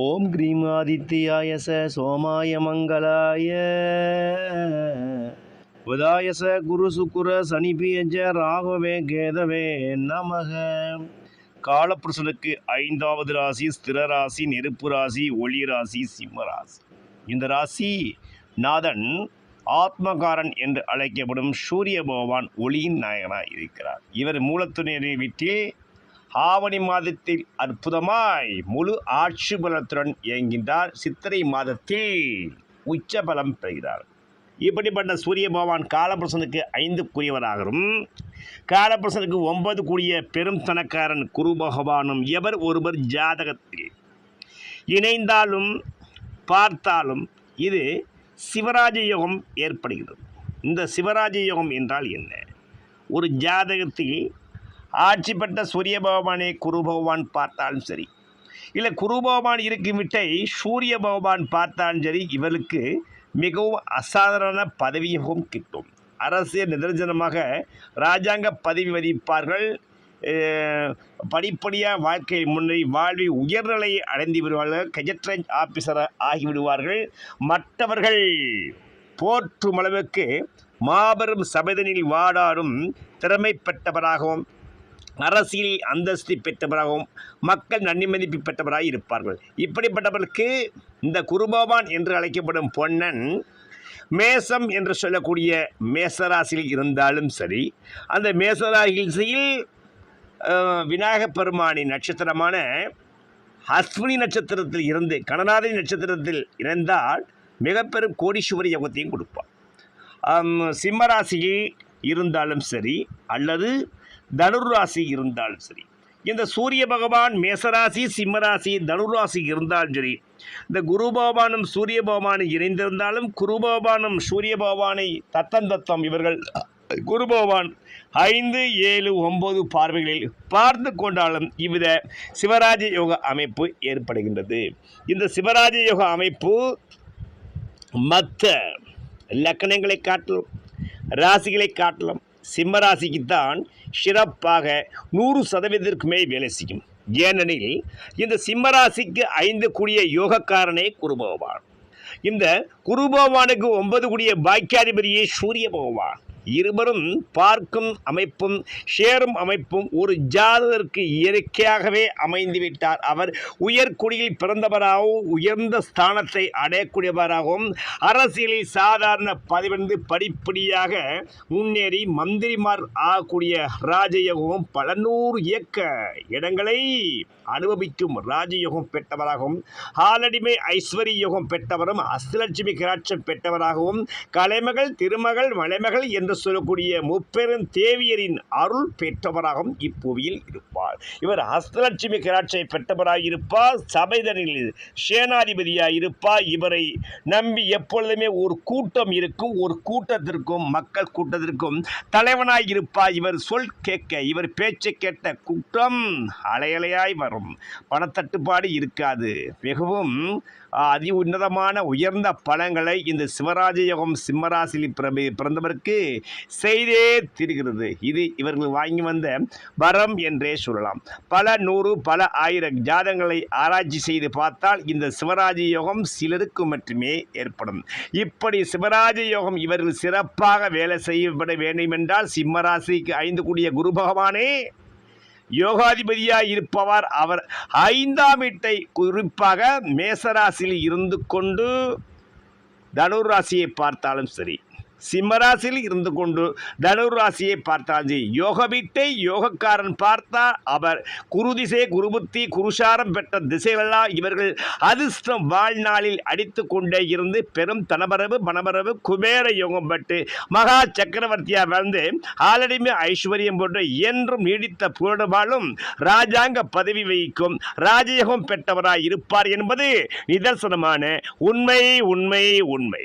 ஓம் cream ஆதித்யாய ச சோமாய மங்களாய. புதாய ச குரு சுக்குர சனிபியஞ்ச ராகவே கேதவே நமக. காலப்புருஷனுக்கு ஐந்தாவது ராசி ஸ்திர ராசி நெருப்பு ராசி ஒளி ராசி சிம்ம ராசி. இந்த ராசி நாதன் ஆத்மகாரன் என்று அழைக்கப்படும் சூரிய பகவான் ஒளியின் நாயகனாய் இருக்கிறார் இவர் மூலத்துணையை விட்டு ஆவணி மாதத்தில் அற்புதமாய் முழு ஆட்சி பலத்துடன் இயங்குகின்றார். சித்திரை மாதத்தில் உச்ச பலம் பெறுகிறார். இப்படிப்பட்ட சூரிய பகவான் காலபுருஷனுக்கு ஐந்து கூறியவராகவும் காலபுருஷனுக்கு ஒன்பது கூடிய பெரும் தனக்காரன் குரு பகவானும் எவர் ஒருவர் ஜாதகத்தில் இணைந்தாலும் பார்த்தாலும் இது சிவராஜ யோகம் ஏற்படுகிறது. இந்த சிவராஜ யோகம் என்றால் என்ன? ஒரு ஜாதகத்தில் ஆட்சி பெற்ற சூரிய பகவானை குரு பகவான் பார்த்தாலும் சரி இல்லை குரு பகவான் இருக்கும் விட்டை சூரிய பகவான் பார்த்தாலும் சரி இவருக்கு மிகவும் அசாதாரண பதவியும் கிட்டும். அரசியல் நிதர்சனமாக ராஜாங்க பதவி வகிப்பார்கள். படிப்படியாக வாழ்க்கை முன்னேறி வாழ்வி உயர்நிலையை அடைந்து விடுவார்கள். கெஜெட்ரேஞ்ச் ஆஃபீஸர் ஆகிவிடுவார்கள். மற்றவர்கள் போற்றும் அளவுக்கு மாபெரும் சபதனில் வாடாடும் திறமை பெற்றவராகவும் அரசியல் அந்தஸ்து பெற்றவராகவும் மக்கள் நன்னிமதிப்பு பெற்றவராக இருப்பார்கள். இப்படிப்பட்டவர்களுக்கு இந்த குருபவான் என்று அழைக்கப்படும் பொன்னன் மேசம் என்று சொல்லக்கூடிய மேசராசியில் இருந்தாலும் சரி அந்த மேசராசியில் விநாயகப் பெருமானின் நட்சத்திரமான அஸ்வினி நட்சத்திரத்தில் இருந்து கணநாதி நட்சத்திரத்தில் இணைந்தால் மிகப்பெரும் கோடீஸ்வரி யோகத்தையும் கொடுப்பான் சிம்மராசியில் இருந்தாலும் சரி அல்லது தனுராசி இருந்தாலும் சரி இந்த சூரிய பகவான் மேசராசி சிம்மராசி தனுராசி இருந்தாலும் சரி இந்த குரு பகவானும் சூரிய பகவானும் இணைந்திருந்தாலும் குரு பகவானும் சூரிய பகவானை தத்தம் தத்தம் இவர்கள் குரு பகவான் ஐந்து ஏழு ஒன்பது பார்வைகளில் பார்த்து கொண்டாலும் இவ்வித சிவராஜ யோக அமைப்பு ஏற்படுகின்றது. இந்த சிவராஜ யோக அமைப்பு மற்ற லக்கணங்களை காட்டலாம் ராசிகளை காட்டலாம் சிம்மராசிக்குத்தான் சிறப்பாக நூறு சதவீதத்திற்கு மேல் வேலை செய்யும். ஏனெனில் இந்த சிம்மராசிக்கு ஐந்து கூடிய யோகக்காரனே குரு பகவான். இந்த குரு பகவானுக்கு ஒன்பது கூடிய பாக்கியாதிபதியே சூரிய பகவான். இருவரும் பார்க்கும் அமைப்பும் ஷேரும் அமைப்பும் ஒரு ஜாதகருக்கு இயற்கையாகவே அமைந்துவிட்டார். அவர் உயர்குடியில் பிறந்தவராகவும் உயர்ந்த ஸ்தானத்தை அடையக்கூடியவராகவும் அரசியலில் சாதாரண பதிவிருந்து படிப்படியாக முன்னேறி மந்திரிமார் ஆகக்கூடிய ராஜயோகமும் பல நூறு இயக்க இடங்களை அனுபவிக்கும் ராஜயோகம் பெற்றவராகவும் ஆலடிமை ஐஸ்வர்ய யோகம் பெற்றவரும் அஸ்தலட்சுமி கிராட்சம் பெற்றவராகவும் கலைமகள் திருமகள் மலைமகள் என்று சொல்லக்கூடிய முப்பெரும் தேவியரின் அருள் பெற்றவராகவும் இப்புவியில் இருப்பார். இவர் ஹஸ்தலட்சுமி கிராட்சை பெற்றவராக இருப்பார் சபைதனில் சேனாதிபதியாக இருப்பார். இவரை நம்பி எப்பொழுதுமே ஒரு கூட்டம் இருக்கும் ஒரு கூட்டத்திற்கும் மக்கள் கூட்டத்திற்கும் தலைவனாய் இருப்பார். இவர் சொல் கேட்க இவர் பேச்சை கேட்ட கூட்டம் அலையலையாய் வரும். பணத்தட்டுப்பாடு இருக்காது. மிகவும் அதி உன்னதமான உயர்ந்த பலங்களை இந்த சிவராஜயோகம் சிம்மராசிலி சிம்மராசியில் பிறந்தவருக்கு செய்தே திரிகிறது. இது இவர்கள் வாங்கி வந்த வரம் என்றே சொல்லலாம். பல நூறு பல ஆயிரம் ஜாதங்களை ஆராய்ச்சி செய்து பார்த்தால் இந்த சிவராஜ யோகம் சிலருக்கு மட்டுமே ஏற்படும். இப்படி சிவராஜ யோகம் இவர்கள் சிறப்பாக வேலை செய்யப்பட வேண்டுமென்றால் சிம்மராசிக்கு ஐந்து கூடிய குரு பகவானே யோகாதிபதியாக இருப்பவர் அவர் ஐந்தாம் வீட்டை குறிப்பாக மேசராசியில் இருந்து கொண்டு தனுராசியை பார்த்தாலும் சரி சிம்மராசியில் இருந்து கொண்டு தனுர் ராசியை பார்த்தாலும் யோக வீட்டை யோகக்காரன் பார்த்தால் அவர் குரு திசை குருபுத்தி குருஷாரம் பெற்ற திசைகளெல்லாம் இவர்கள் அதிர்ஷ்டம் வாழ்நாளில் அடித்து கொண்டே இருந்து பெரும் தனபரவு பணபரவு குபேர யோகம் பட்டு மகா சக்கரவர்த்தியாக வந்து ஆலடிமை ஐஸ்வர்யம் போன்ற என்றும் நீடித்த புகழ்வாலும் ராஜாங்க பதவி வகிக்கும் ராஜயோகம் பெற்றவராய் இருப்பார் என்பது நிதர்சனமான உண்மை உண்மை உண்மை.